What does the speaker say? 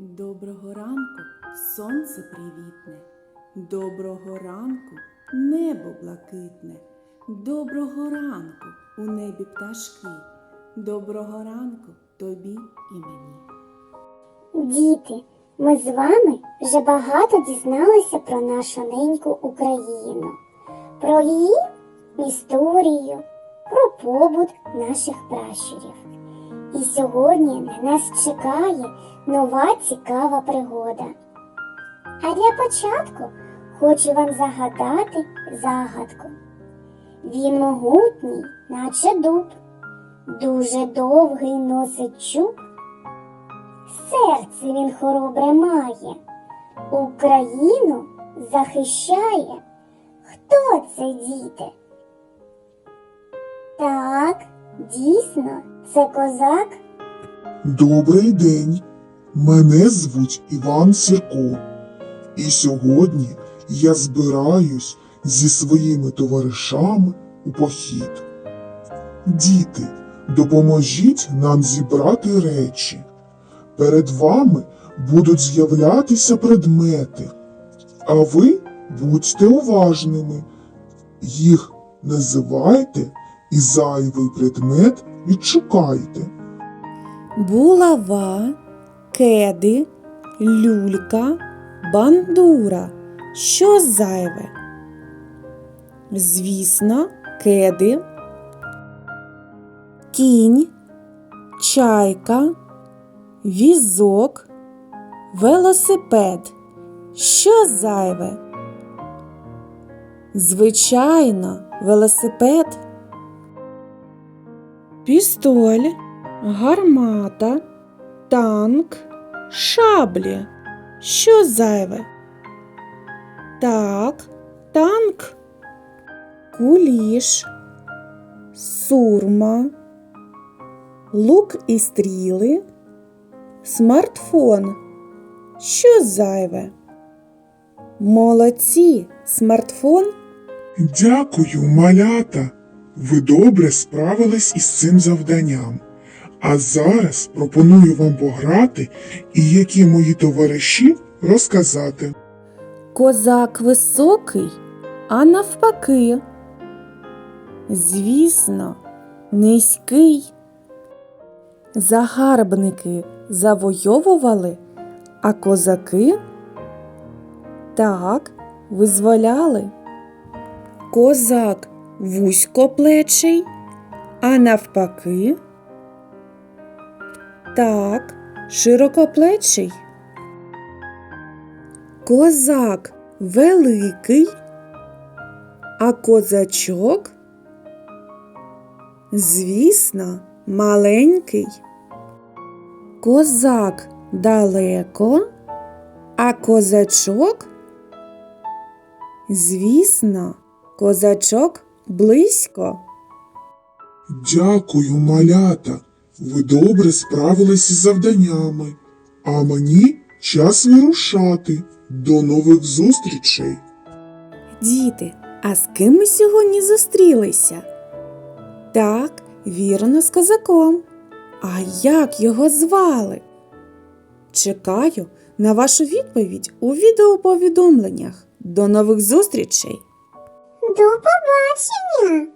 Доброго ранку сонце привітне, доброго ранку небо блакитне, доброго ранку у небі пташки, доброго ранку тобі і мені. Діти, ми з вами вже багато дізналися про нашу неньку Україну, про її історію, про побут наших пращурів. І сьогодні на нас чекає нова цікава пригода. А для початку хочу вам загадати загадку. Він могутній, наче дуб, дуже довгий носить чуб. Серце він хоробре має, Україну захищає. Хто це, діти? Так, дійсно, це козак. Добрий день. Мене звуть Іван Сірко. І сьогодні я збираюсь зі своїми товаришами у похід. Діти, допоможіть нам зібрати речі. Перед вами будуть з'являтися предмети, а ви будьте уважними. Їх називайте і зайвий предмет відшукайте. Булава, кеди, люлька, бандура. Що зайве? Звісно, кеди, кінь, чайка, візок, велосипед. Що зайве? Звичайно, велосипед. Пістоль, гармата, танк, шаблі. Що зайве? Так, танк, куліш, сурма, лук і стріли, смартфон. Що зайве? Молодці, смартфон Дякую, малята. Ви добре справились із цим завданням. А зараз пропоную вам пограти і які мої товариші розказати. Козак високий, а навпаки. Звісно, низький. Загарбники завойовували, а козаки так визволяли. Козак вузькоплечий, а навпаки. Так, широкоплечий. Козак великий, а козачок, звісно, маленький. Козак далеко, а козачок, звісно, козачок близько. Дякую, малята. Ви добре справились із завданнями. А мені час вирушати. До нових зустрічей. Діти, а з ким ми сьогодні зустрілися? Так, вірно, з козаком. А як його звали? Чекаю на вашу відповідь у відеоповідомленнях. До нових зустрічей! 猪爸爸，是你